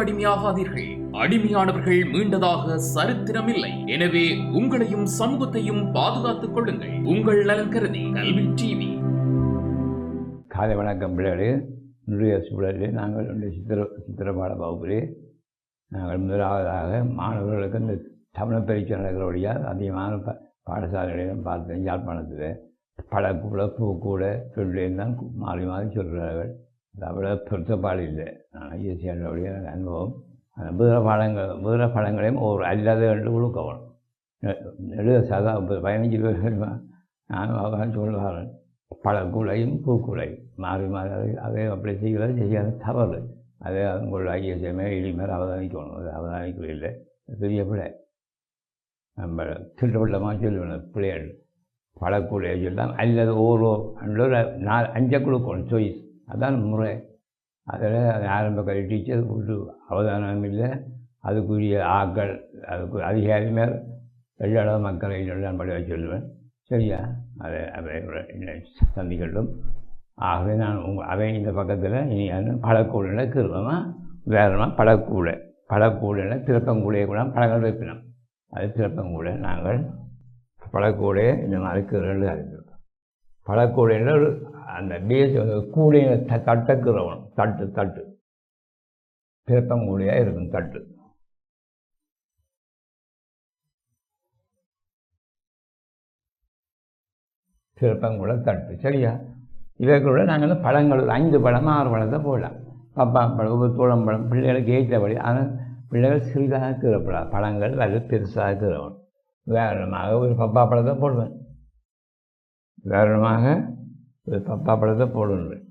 அடிமையாகாதீர்கள். அடிமையானவர்கள் மீண்டதாக சரித்திரமில்லை. எனவே உங்களையும் சமூகத்தையும் பாதுகாத்துக் கொள்ளுங்கள். உங்கள் நலன் கருதி கல்வி டிவி. காலை வணக்கம் பிள்ளைகளே. இன்றைய சூழலில் நாங்கள் இன்றைய சித்திர சித்திரபாட வகுப்பிலே நாங்கள் முதலாவதாக மாணவர்களுக்கு இந்த தமிழ் நடக்கிற நடக்கிறபடியாக அதிகமான ப பாடசாலைகளையும் பார்த்தேன் யாழ்ப்பாணத்தில் பழக்கூட பூக்கூட சொல்லேன்னு தான் மாறி மாறி சொல்கிறார்கள். அது அவ்வளோ பொருத்தப்பாடு இல்லை நான் ஐஎஸ்சியோடைய அனுபவம். அந்த புதிர பாடங்கள் புதிர பாடங்களையும் ஒரு அல்லாத என்று கொடுக்கணும் எழுத சாதா பதினஞ்சு பேர் நானும் அவங்க சொல்வாரன் பழக்குலையும் பூக்குலையும் மாறி மாறி அதை அதை அப்படி செய்கிறது செய்யாத தவறு. அதை உங்களுடைய ஐஎஸ்எம்ஏ இனிமேல் அவதானிக்கணும். அது அவதானிக்கவே இல்லை. பெரிய பிள்ளை நம்ம திட்டவட்டமாக சொல்லுவேன் பிள்ளைகள். பழக்குலையை சொல்லலாம் அல்லது ஓரோ ஒரு நாலு அஞ்சை கொடுக்கணும் சாய்ஸ் அதான் முறை. அதில் ஆரம்ப கல்வி டீச்சர் ஒரு அவதானம் இல்லை. அதுக்குரிய ஆக்கள் அதுக்கு அதிகாரி மேல் எல்லா மக்களை எல்லாம் படிக்க சொல்லுவேன். சரியா? அதை அதை என்னை சந்திக்கட்டும். ஆகவே நான் உங்கள் அவை இந்த பக்கத்தில் இனி பழக்கூடையில் கிருவமாக உதாரணமாக பழக்கூடை. பழக்கூடையில் திருப்பங்கூடையை கூட பழங்கள் வைப்பினோம் அது திருப்பங்கூடை நாங்கள் பழக்கூடையை இந்த மாதிரி கிரண்டு அறிவிப்போம் பழக்கூடையில் ஒரு அந்த பேஸ் கூடையை த தட்டக்குறவன் தட்டு தட்டு. திருப்பங்கூடையாக இருக்கும் தட்டு. சிறப்பங்குள்ள தட்டு சரியா? இதற்குள்ள நாங்கள் வந்து பழங்கள் ஐந்து பழம் ஆறு பழத்தை போடலாம். பப்பா பழம் தோளம் பழம் பிள்ளைகளுக்கு ஏற்றபடி ஆனால் பிள்ளைகள் சிறிதாக கீறப்படாது பழங்கள் அது பெருசாக கீறணும் வேறமாக ஒரு பப்பா பழத்தை போடுவேன். வேறமாக ஒரு பப்பா பழத்தை போடுவேன்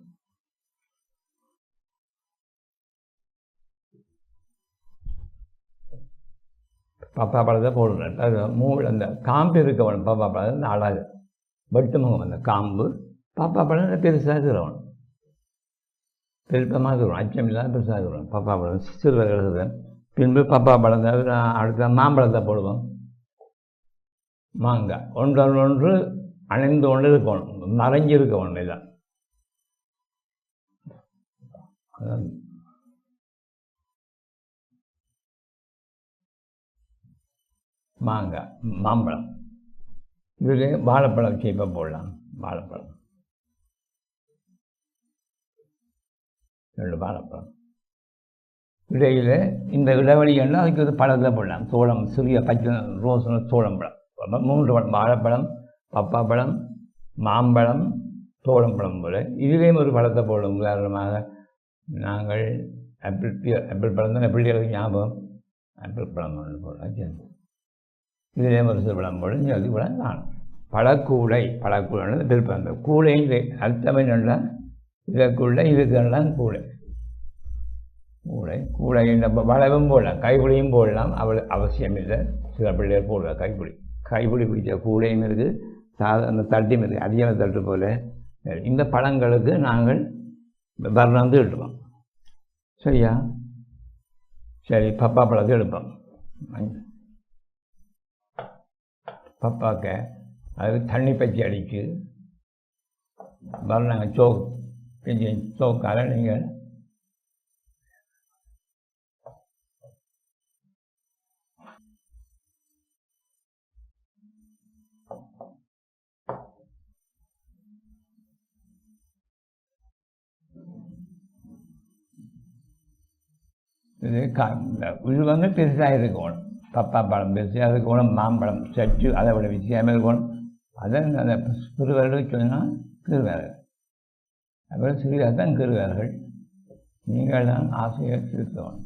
பப்பா படத்தை போடுவேன் அது மூணு அந்த காம்பு இருக்கவன் பப்பா பழம் நாளாக வெட்டு முகம் அந்த காம்பு பாப்பா பழம் பெருசாக இருக்கிறவன் பெருப்பமாக இருக்கிறோம் அச்சம் இல்லாத பெருசாக இருக்கிறோம் பாப்பா பழம் சிறுவர் எழுதுவேன் பின்பு பாப்பா படம் அடுத்த மாம்பழத்தை போடுவோம் மாங்காய் ஒன்றன் ஒன்று அணைந்து கொண்டு இருக்கணும். மறைஞ்சிருக்க இருக்க தான். மாங்காய் மாம்பழம். இதில் வாழைப்பழம் சீப்பாக போடலாம். வாழைப்பழம். ரெண்டு வாழைப்பழம். இடையில் இந்த இடைவெளி என்ன? அதுக்கு ஒரு பழத்தை போடலாம். சோளம் சிறிய பச்சை ரோஸ் சோளம் பழம். மூன்று பழம். வாழைப்பழம் பப்பாப்பழம் மாம்பழம் தோழம்பழம் போல் இதுலேயும் ஒரு பழத்தை போடும் உதாரணமாக நாங்கள் ஆப்பிள் பி- ஆப்பிள் பழம் தான்? பிள்ளைகளுக்கு ஞாபகம்? ஆப்பிள் பழம் ஒன்று போடலாம் சேர்ந்து இதுலேயும் ஒரு சிறுபடம் போடும் ஜோதி பழம் காணும் பழக்கூடை பழக்கூடை திருப்பி அந்த கூடையின் அர்த்தமே நல்லா இதற்குள்ளே இதுக்கெல்லாம் கூடை கூடை கூடை நம்ம வளவும் போடலாம். கைப்பிடியும் போடலாம். அவள் அவசியம் இல்லை. சில பிள்ளைகள் போடுவாள் கைப்பிடி. கைப்பிடி பிடிச்ச கூடையும் இருக்குது. சாதாரண தட்டி இருக்குது அதிகமாக தட்டு போல் இந்த பழங்களுக்கு நாங்கள் வர்ணந்து எடுப்போம். சரியா? சரி பப்பா பழத்தை எடுப்போம். பப்பாக்க அது தண்ணி பச்சி அடிக்கு வரலாங்க சோக் கொஞ்சம் சோக்கால நீங்கள் இது வந்து பெருசாக இருக்கணும். பப்பா பழம் பெருசாக இருக்கணும். மாம்பழம் சற்று அதை விட வித்தியாசமாக இருக்கணும். அதை அந்த சிறுவர்கள் சொன்னால் கிருவார்கள் அப்புறம் சிறிதாக தான் கிருவார்கள். நீங்கள் தான் ஆசையை திருத்தணும்.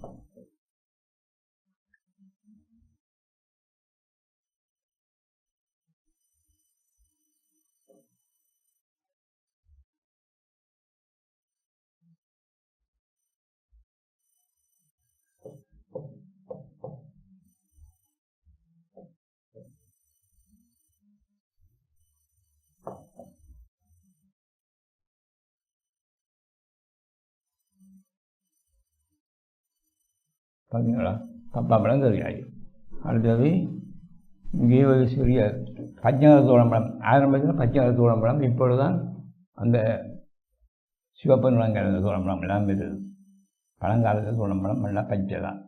பார்த்தீங்களா பப்பா பழம் தெரியாது அடுத்தது இங்கே ஒரு சிறிய பச்சை தோழம்பழம் ஆரம்பத்தில் பச்சை தோழம்பழம் இப்பொழுது தான் அந்த சிவப்பன் நிறம் கலந்த எல்லாம் இருக்குது. பழங்காலத்தில் குணம்பழம் எல்லாம் பச்சை தான்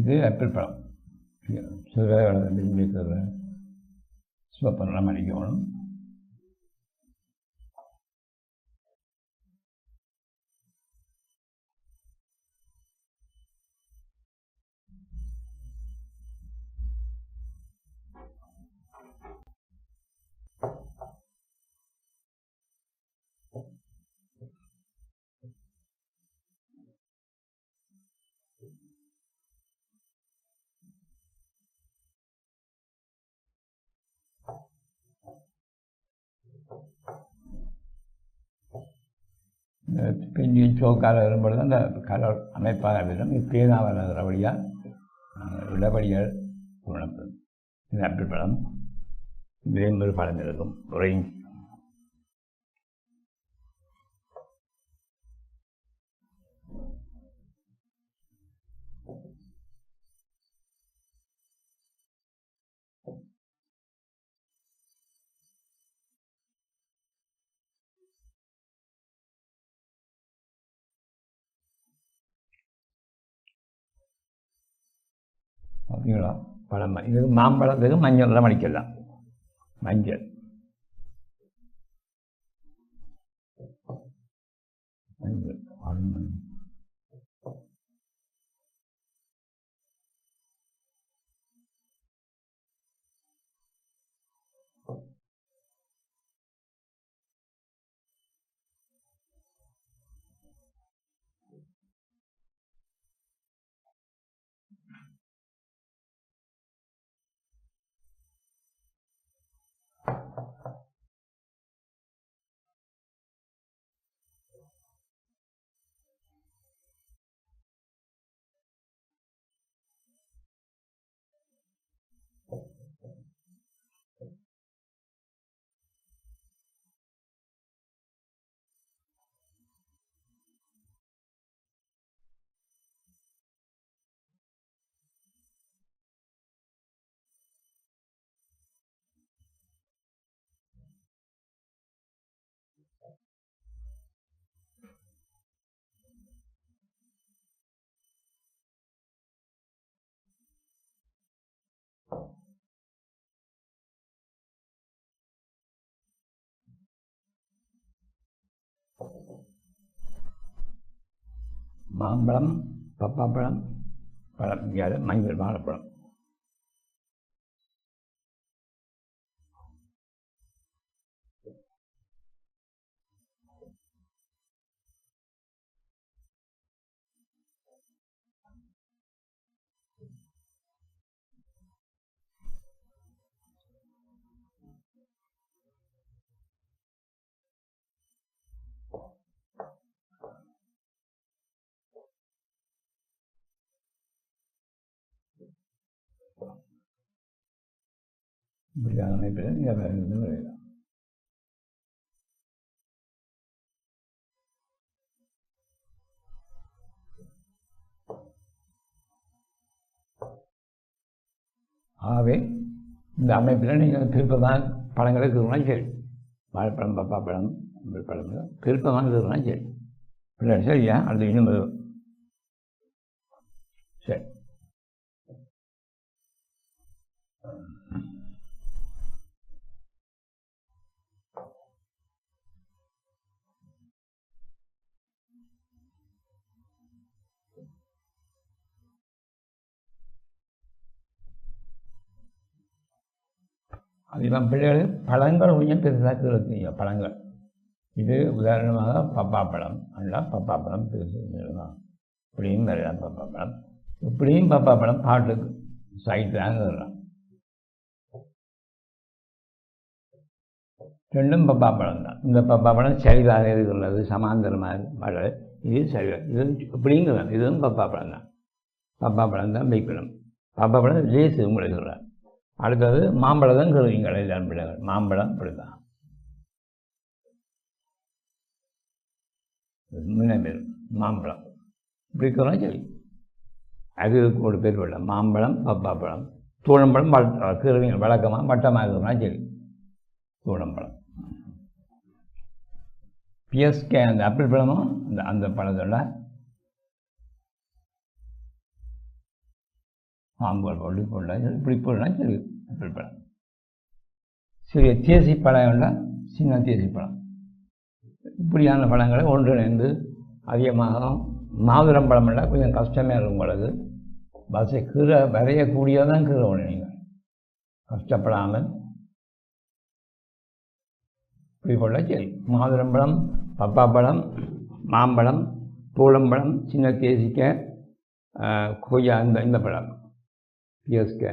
இது ஆப்பிள் பழம். சிறுவை வளர்ந்து விரும்பி சொல்கிறேன் சிவப்பு அடிக்கணும் இந்த பிஞ்சி சோக்கால் வரும்பொழுது அந்த கலர் அமைப்பாக விடும் இப்படியாக வர்ற வழியாக இடவழிகள் குணப்படும் இது ஆப்பிள் பழம் இதுலேயும் பழம் இருக்கும். ஒரேஞ்ச் பார்த்தீங்களா பழம். இது மாம்பழத்துக்கு மஞ்சள் நிறம் அடிக்கலாம் மஞ்சள். மஞ்சள். மாம்பழம் பப்பாப்பழம் பழம் இங்கே வாழைப்பழம் இப்படியான அமைப்பில் நீங்கள் வேறு எதுவும் வரையலாம் ஆகவே இந்த அமைப்பில் நீங்கள் திருப்பதான் பழங்களை இருக்கிறனா சரி. வாழைப்பழம் பப்பா பழம் திருப்பமாக இருக்கிறனா சரி. இல்லை சரியா? அடுத்து இன்னும் சரி. அதிகம் பிள்ளைகளுக்கு பழங்கள் கொஞ்சம் பெருசாக இருக்கிறீங்க பழங்கள். இது உதாரணமாக பப்பாப்பழம் அல்ல பப்பாப்பழம் பெருசு நீளமாக. இப்படியும் வரலாம் பப்பாப்பழம் இப்படியும் பப்பாப்பழம் பாட்டுக்கு சைட்லாக வரலாம் ரெண்டும் பப்பாப்பழம் தான் இந்த பப்பாப்பழம் சரிவாக இருக்கிறது சமாந்தரமாக வளர் இது சரி இது இப்படிங்கிறது இதுவும் பப்பாப்பழம் தான் பப்பாப்பழம் தான் வைக்கணும் பப்பாப்பழம் லேசு உங்களுக்கு சொல்கிறேன் அடுத்தது மாம்பழம் தான் கருவிங்க எல்லாரும் பிள்ளைகள் மாம்பழம் இப்படி தான் முன்னே மாம்பழம். இப்படி இருக்கிறோம் சரி. அது ஒரு பேர் விட மாம்பழம் பப்பாப்பழம் தூழம்பழம் வள கீரைங்க வழக்கமாக வட்டமாக இருக்கிறோம்னா சரி. தூழம்பழம் பிஎஸ்கே அந்த ஆப்பிள் பழமும் அந்த அந்த பழத்தோட மாம்பழம் அப்படி போடலாம் சரி இப்படி போடலாம் சரி ஆப்பிள் பழம் சிறிய தேசி பழம் உள்ள சின்ன தேசி பழம். இப்படியான பழங்களை ஒன்றிணைந்து அதிகமாக மாதுளம் பழம் இல்லை கொஞ்சம் கஷ்டமே இருக்கும் பொழுது பஸ்ஸை கீரை வரையக்கூடியதான் கீரை ஒன்று நீங்கள் கஷ்டப்படாமல் இப்படி போல சரி மாதுளம்பழம் பப்பாப்பழம் மாம்பழம் பூளம்பழம் சின்ன தேசிக்க கொய்யா இந்த இந்த பழம். எப்படி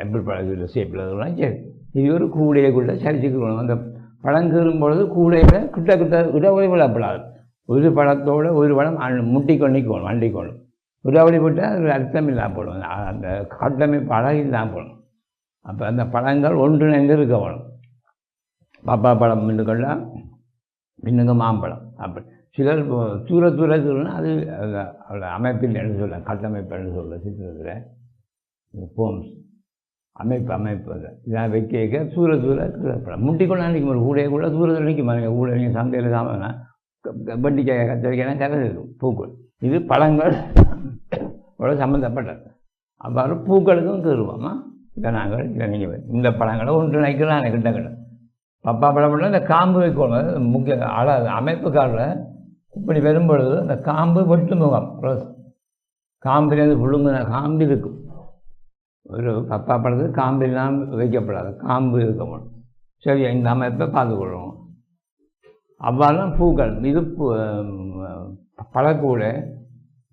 ஆப்பிள் பழம் இதில் சரி இது ஒரு கூடையக்குள்ள சரிச்சுக்கணும் அந்த பழம் பொழுது கூடையில் கிட்ட கிட்ட உதவி விழப்படாது ஒரு பழத்தோடு ஒரு பழம் அ- முட்டிக்கொண்டு நிற்கணும் வண்டிக்கொள்ளும் இடஒளி போட்டால் அது அர்த்தம் இல்லாமல் போடும். அந்த- அந்த கட்டமைப்பு அழகு இல்லாமல் போடும். அப்போ அந்த பழங்கள் ஒன்றிணைந்து இருக்க வேணும். பப்பா பழம் மின்னு கொண்டால் மின்னுங்க மாம்பழம் அப்படி சிலர் தூர தூர சொல்லணும் அது அமைப்பில் என்று சொல்ல கட்டமைப்பு என்று சொல்ல சித்திரத்தில். போம்ஸ் அமைப்பு அமைப்பு அது. இதான் வைக்க வைக்க சூர சூர கீழப்படம் முட்டிக்கொள்ள நிற்கும் ஒரு கூட சூரத்தில் நிற்கும் பாருங்க கூட நீங்கள் சந்தையில் சாமானா வண்டிக்காய் கத்திரிக்காய் கலந்து இருக்கும். பூக்கள். இது பழங்கள். சம்மந்தப்பட்டது அவ்வாறு பூக்களுக்கும் கீறுவோமா இதை நாங்கள் இதை நீங்கள் இந்த பழங்களை ஒன்று நினைக்கிறான் கிட்ட கிட்ட. பப்பா பழம் இந்த காம்பு வைக்கணும் முக்கிய அழ அமைப்புக்காரில் இப்படி வரும்பொழுது அந்த காம்பு வெட்டு முகம் ரோஸ் காம்பிலேருந்து புழுங்கின காம்பு இருக்கும். ஒரு பப்பா பழத்துக்கு காம்பு இல்லாமல் வைக்கப்படாது. காம்பு இருக்கணும். சரி இந்த அமைப்பை பார்த்துக்கொள்வோம் அவ்வாறு பூக்கள். இது பூ பழக்கூடை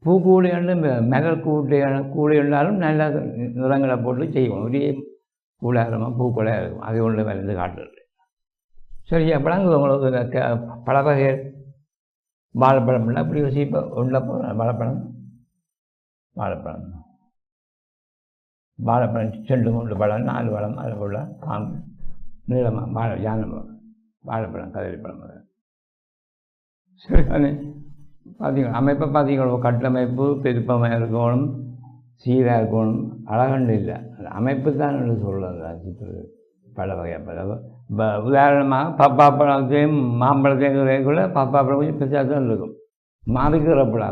பூக்கூடையாண்டு மெகல் கூட்டையான கூடையுண்டாலும் நல்ல நிறங்களை போட்டு செய்வோம். ஒரே கூடாரமாக பூக்கூடையாக இருக்கும். அது ஒன்று விளைந்து காட்டுறது. சரி எப்படாங்க உங்களுக்கு க- பல வகை இல்லை அப்படி யோசிப்ப உள்ள போகிறேன் வாழைப்பழம்? வாழைப்பழம் வாழைப்பழம் செண்டு மூன்று பழம் நாலு பழம் அது போல் பாம்பு நீளமாக வாழை யானை வாழைப்பழம் கதலிப்பழம் அது. சரி பார்த்தீங்களா அமைப்பை பார்த்தீங்களா கட்டமைப்பு பெருப்பமாக இருக்கணும் சீராக இருக்கணும். அழகண்டு இல்லை. அந்த அமைப்பு தான் என்று சொல்லுறது சித்திர பல வகையாக பல உதாரணமாக பப்பா பழத்தையும் மாம்பழத்தையும் கூட பப்பா பழம் கொஞ்சம் பெருசாக தான் இருக்கும்.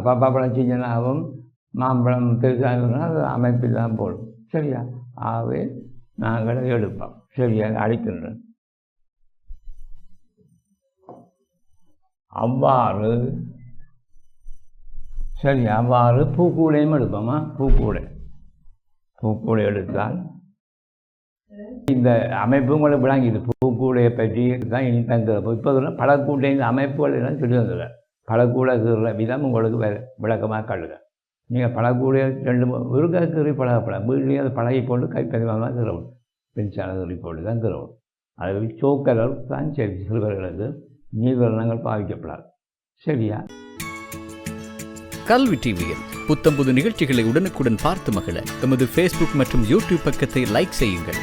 பப்பா பழம் சின்னனாகவும் மாம்பழம் பெருசாக இருக்குன்னா அது அமைப்பில் தான் போடும். சரியா? ஆகவே நாங்கள் எடுப்போம். சரியா? அழைக்கின்றோம் அவ்வாறு சரி அவ்வாறு பூக்கூடையும் எடுப்போமா? பூக்கூடை. பூக்கூடை எடுத்தால் இந்த அமைப்பு உங்களுக்கு விளங்கிது பூக்கூடையை பற்றி தான் இனி தங்குறப்போ இப்போ இதெல்லாம் பழக்கூடை இந்த அமைப்புகள் எல்லாம் சொல்லி வந்துடுறேன் பழக்கூடை கீறுற விதம் உங்களுக்கு விளக்கமாக காட்டுங்க நீங்கள் பழகக்கூடிய ரெண்டு மூ- ஒருக்கா பழகப்படாது வீட்லேயும் அதை பழகி போட்டு கைப்பதிவாக கீறவும் பென்சான கீறி போட்டு தான் கீறவும் அது சோக்கலர் தான் சரி சிறுவர்களுக்கு நீர்வரணங்கள் பாவிக்கப்படாது. சரியா? கல்வி டிவியில் புத்தம்புது நிகழ்ச்சிகளை உடனுக்குடன் பார்த்து மகிழ எமது ஃபேஸ்புக் மற்றும் யூடியூப் பக்கத்தை லைக் செய்யுங்கள்.